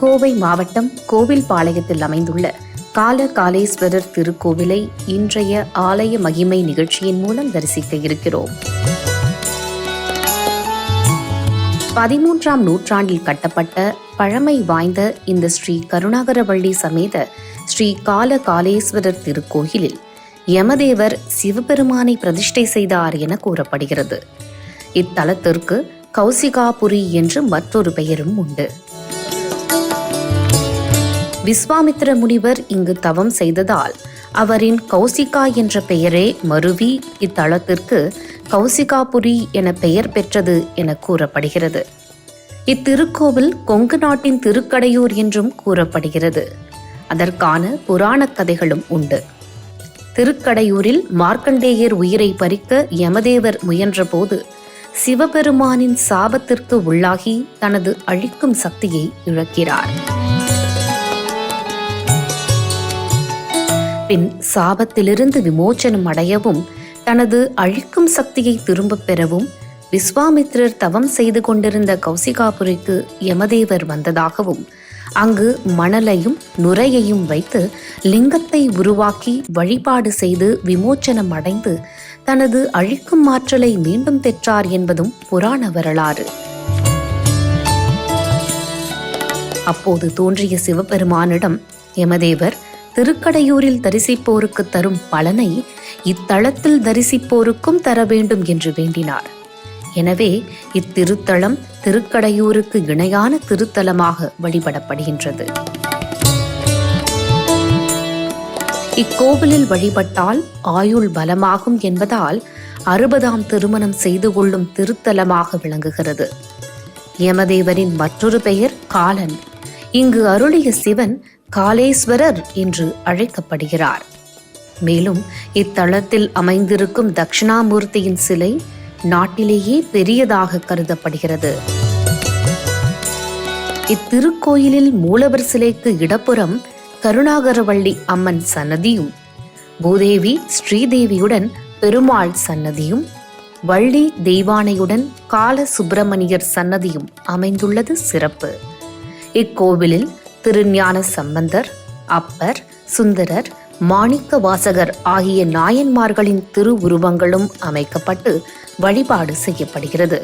கோவை மாவட்டம் கோவில்பாளையத்தில் அமைந்துள்ள கால காலேஸ்வரர் திருக்கோவிலை இன்றைய ஆலய மகிமை நிகழ்ச்சியின் மூலம் தரிசிக்க இருக்கிறோம். பதிமூன்றாம் நூற்றாண்டில் கட்டப்பட்ட பழமை வாய்ந்த இந்த ஸ்ரீ கருணாகரவள்ளி சமேத ஸ்ரீ கால காலேஸ்வரர் திருக்கோயிலில் யமதேவர் சிவபெருமானை பிரதிஷ்டை செய்தார் என கூறப்படுகிறது. இத்தலத்திற்கு கௌசிகாபுரி என்று மற்றொரு பெயரும் உண்டு. விஸ்வாமித்திர முனிவர் இங்கு தவம் செய்ததால் அவரின் கௌசிகா என்ற பெயரே மருவி இத்தலத்திற்கு கௌசிகாபுரி என பெயர் பெற்றது என கூறப்படுகிறது. இத்திருக்கோவில் கொங்கு நாட்டின் திருக்கடையூர் என்றும் கூறப்படுகிறது. அதற்கான புராணக் கதைகளும் உண்டு. திருக்கடையூரில் மார்க்கண்டேயர் உயிரை பறிக்க யமதேவர் முயன்றபோது சிவபெருமானின் சாபத்திற்கு உள்ளாகி தனது அழிக்கும் சக்தியை இழக்கிறார். பின் சாபத்திலிருந்து விமோச்சனம் அடையவும் தனது அழிக்கும் சக்தியை திரும்பப் பெறவும் விஸ்வாமித்திரர் தவம் செய்து கொண்டிருந்த கௌசிகாபுரிக்கு யமதேவர் வந்ததாகவும் அங்கு மணலையும் நுரையையும் வைத்து லிங்கத்தை உருவாக்கி வழிபாடு செய்து விமோச்சனம் அடைந்து தனது அழிக்கும் ஆற்றலை மீண்டும் பெற்றார் என்பதும் புராண வரலாறு. அப்போது தோன்றிய சிவபெருமானிடம் யமதேவர் திருக்கடையூரில் தரிசிப்போருக்கு தரும் பலனை இத்தலத்தில் தரிசிப்போருக்கும் தர வேண்டும் என்று வேண்டினார். எனவே இத்திருத்தலம் திருக்கடையூருக்கு இணையான திருத்தலமாக வழிபடப்படுகின்றது. இக்கோவிலில் வழிபட்டால் ஆயுள் பலமாகும் என்பதால் அறுபதாம் திருமணம் செய்து கொள்ளும் திருத்தலமாக விளங்குகிறது. யமதேவரின் மற்றொரு பெயர் காலன். இங்கு அருளிய சிவன் காலேஸ்வரர் என்று அழைக்கப்படுகிறார். மேலும் இத்தலத்தில் அமைந்திருக்கும் தட்சிணாமூர்த்தியின் சிலை நாட்டிலேயே பெரியதாக கருதப்படுகிறது. இத்திருக்கோயிலில் மூலவர் சிலைக்கு இடப்புறம் கருணாகரவள்ளி அம்மன் சன்னதியும் பூதேவி ஸ்ரீதேவியுடன் பெருமாள் சன்னதியும் வள்ளி தெய்வானையுடன் கால சுப்பிரமணியர் சன்னதியும் அமைந்துள்ளது சிறப்பு. இக்கோவிலில் திருஞான சம்பந்தர் அப்பர் சுந்தரர் மாணிக்க வாசகர் ஆகிய நாயன்மார்களின் திருவுருவங்களும் அமைக்கப்பட்டு வழிபாடு செய்யப்படுகிறது.